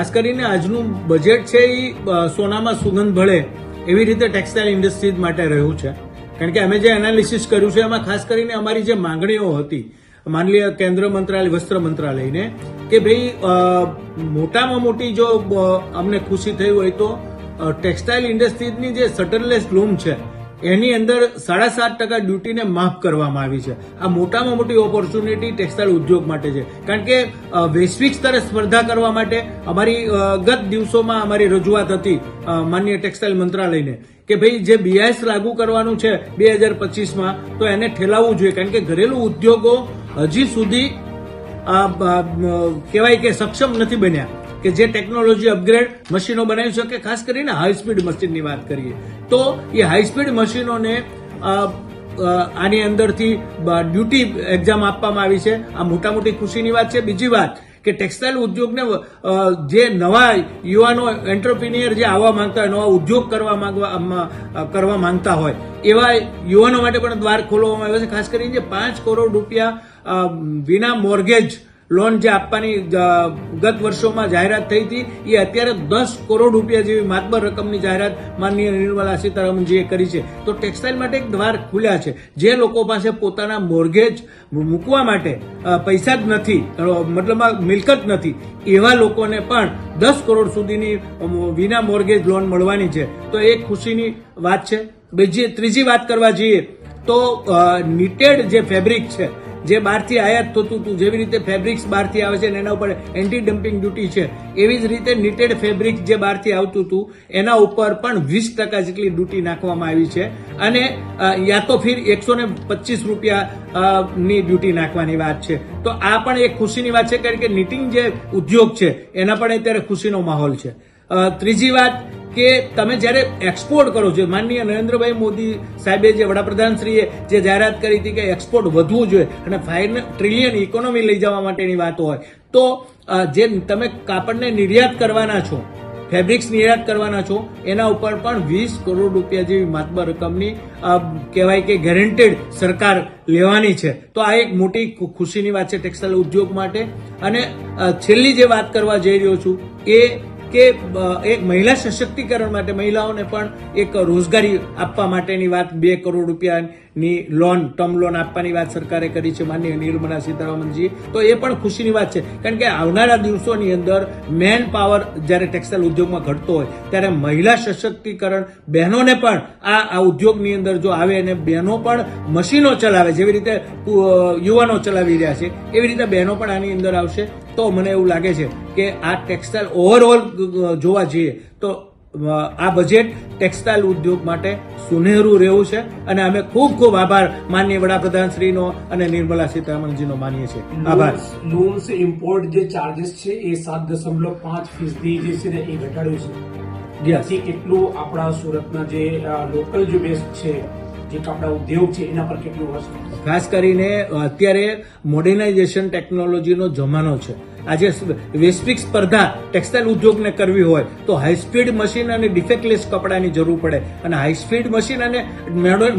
ખાસ કરીને આજનું બજેટ છે એ સોનામાં સુગંધ ભળે એવી રીતે ટેક્સટાઇલ ઇન્ડસ્ટ્રીઝ માટે રહ્યું છે. કારણ કે અમે જે એનાલિસિસ કર્યું છે, એમાં ખાસ કરીને અમારી જે માંગણીઓ હતી માનલીય કેન્દ્ર મંત્રાલય, વસ્ત્ર મંત્રાલયને, કે ભાઈ મોટામાં મોટી જો અમને ખુશી થઈ હોય તો ટેક્સટાઇલ ઇન્ડસ્ટ્રીઝની જે સટરલેસ લૂમ છે એની અંદર સાડા સાત ટકા ડ્યુટીને માફ કરવામાં આવી છે. આ મોટામાં મોટી ઓપોર્ચ્યુનિટી ટેક્સટાઇલ ઉદ્યોગ માટે છે. કારણ કે વૈશ્વિક સ્તરે સ્પર્ધા કરવા માટે અમારી ગત દિવસોમાં અમારી રજૂઆત હતી માન્ય ટેક્સટાઇલ મંત્રાલયને, કે ભાઈ જે બીઆઈએસ લાગુ કરવાનું છે બે હજાર પચીસમાં, તો એને ઠેલાવવું જોઈએ. કારણ કે ઘરેલું ઉદ્યોગો હજી સુધી કહેવાય કે સક્ષમ નથી બન્યા. કે જે ટેકનોલોજી અપગ્રેડ મશીનો બનાવી શકે, ખાસ કરીને હાઈ સ્પીડ મશીનની વાત કરીએ. તો એ હાઈ સ્પીડ મશીનોને આની અંદરથી ડ્યુટી એક્ઝામ આપવામાં આવી છે. આ મોટા મોટી ખુશીની વાત છે. બીજી વાત કે ટેક્સટાઇલ ઉદ્યોગને જે નવા યુવાનો એન્ટરપ્રિનિયર જે આવવા માંગતા હોય, નવા ઉદ્યોગ કરવા માંગવા કરવા માંગતા હોય, એવા યુવાનો માટે પણ દ્વાર ખોલવામાં આવ્યો છે. ખાસ કરીને પાંચ કરોડ રૂપિયા વિના મોર્ગેજ લોન જે આપવાની ગત વર્ષોમાં જાહેરાત થઈ હતી, એ અત્યારે દસ કરોડ રૂપિયા જેવી માતબર રકમની જાહેરાત માનનીય નિર્મલા સીતારામનજીએ કરી છે. તો ટેક્સટાઇલ માટે એક દ્વાર ખુલ્યા છે. જે લોકો પાસે પોતાના મોર્ગેજ મૂકવા માટે પૈસા જ નથી મતલબમાં મિલકત નથી, એવા લોકોને પણ દસ કરોડ સુધીની વિના મોર્ગેજ લોન મળવાની છે. તો એ ખુશીની વાત છે. બીજી, ત્રીજી વાત કરવા જઈએ, તો નીટેડ જે ફેબ્રિક છે જે બહારથી આયાત થતું હતું જેવી રીતે ફેબ્રિક્સ બહારથી આવે છે અને એના ઉપર એન્ટી ડમ્પિંગ ડ્યુટી છે, એવી જ રીતે નીટેડ ફેબ્રિક જે બહારથી આવતું હતું એના ઉપર પણ વીસ ટકા જેટલી ડ્યુટી નાખવામાં આવી છે. અને યા તો ફિર એકસો ને પચીસ રૂપિયા ની ડ્યુટી નાખવાની વાત છે. તો આ પણ એક ખુશીની વાત છે, કારણ કે નીટિંગ જે ઉદ્યોગ છે, એના પણ અત્યારે ખુશીનો માહોલ છે. ત્રીજી વાત કે તમે જ્યારે એક્સપોર્ટ કરો છો, માનનીય નરેન્દ્રભાઈ મોદી સાહેબે જે વડાપ્રધાનશ્રીએ જે જાહેરાત કરી હતી કે એક્સપોર્ટ વધવું જોઈએ અને ફાઈવ ટ્રિલિયન ઇકોનોમી લઈ જવા માટેની વાત હોય, તો જે તમે કાપડને નિર્યાત કરવાના છો ફેબ્રિક્સ નિર્યાત કરવાના છો, એના ઉપર પણ વીસ કરોડ રૂપિયા જેવી માતબર રકમની કહેવાય કે ગેરંટેડ સરકાર લેવાની છે. તો આ એક મોટી ખુશીની વાત છે ટેક્સટાઇલ ઉદ્યોગ માટે. અને છેલ્લી જે વાત કરવા જઈ રહ્યો છું એ કે એક મહિલા સશક્તિકરણ માટે મહિલાઓને પણ એક રોજગારી આપવા માટેની વાત, બે કરોડ રૂપિયાની લોન, ટર્મ લોન આપવાની વાત સરકારે કરી છે માન્ય નિર્મલા સીતારામનજી. તો એ પણ ખુશીની વાત છે. કારણ કે આવનારા દિવસોની અંદર મેન પાવર જ્યારે ટેક્સટાઇલ ઉદ્યોગમાં ઘટતો હોય, ત્યારે મહિલા સશક્તિકરણ બહેનોને પણ આ આ ઉદ્યોગની અંદર જો આવે અને બહેનો પણ મશીનો ચલાવે, જેવી રીતે યુવાનો ચલાવી રહ્યા છે, એવી રીતે બહેનો પણ આની અંદર આવશે. તો મને એવું લાગે છે કે આ ટેક્સટાઇલ ઓવરઓલ જોવા જઈએ તો આ બજેટ ટેક્સટાઇલ ઉદ્યોગ માટે સુનેહરું રહેવું છે અને અમે ખૂબ ખૂબ આભાર માનનીય વડાપ્રધાન શ્રીનો અને નિર્મલા સીતારામનજીનો માનીએ છીએ. આભાર. લોન્સ ઇમ્પોર્ટ જે ચાર્જિસ છે એ સાત દશમલવ પાંચ ફીસદી જે છે ને એ ઘટાડ્યું છે. જેથી કેટલું આપણા સુરતના જે લોકલ જે બેસ્ટ છે ખાસ કરીને અત્યારે મોડર્નાઇઝેશન ટેકનોલોજીનો જમાનો છે. આજે વૈશ્વિક સ્પર્ધા ટેક્સટાઇલ ઉદ્યોગને કરવી હોય, તો હાઈ સ્પીડ મશીન અને ડિફેક્ટલેસ કપડાની જરૂર પડે. અને હાઈ સ્પીડ મશીન અને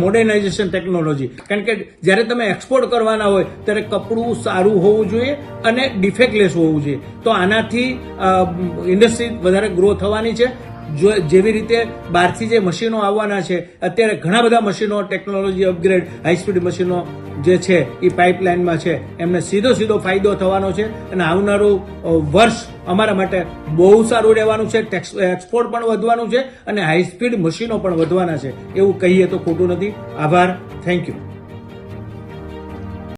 મોડર્નાઇઝેશન ટેકનોલોજી કારણ કે જ્યારે તમે એક્સપોર્ટ કરવાના હોય, ત્યારે કપડું સારું હોવું જોઈએ અને ડિફેક્ટલેસ હોવું જોઈએ. તો આનાથી ઇન્ડસ્ટ્રી વધારે ગ્રો થવાની છે. જો જેવી રીતે બહારથી જે મશીનો આવવાના છે, અત્યારે ઘણા બધા મશીનો ટેકનોલોજી અપગ્રેડ હાઈ સ્પીડ મશીનો જે છે, એ પાઇપલાઇનમાં છે. એમને સીધો સીધો ફાયદો થવાનો છે અને આવનારું વર્ષ અમારા માટે બહુ સારું રહેવાનું છે. એક્સપોર્ટ પણ વધવાનું છે અને હાઈ સ્પીડ મશીનો પણ વધવાના છે. એવું કહીએ તો ખોટું નથી. આભાર. Thank you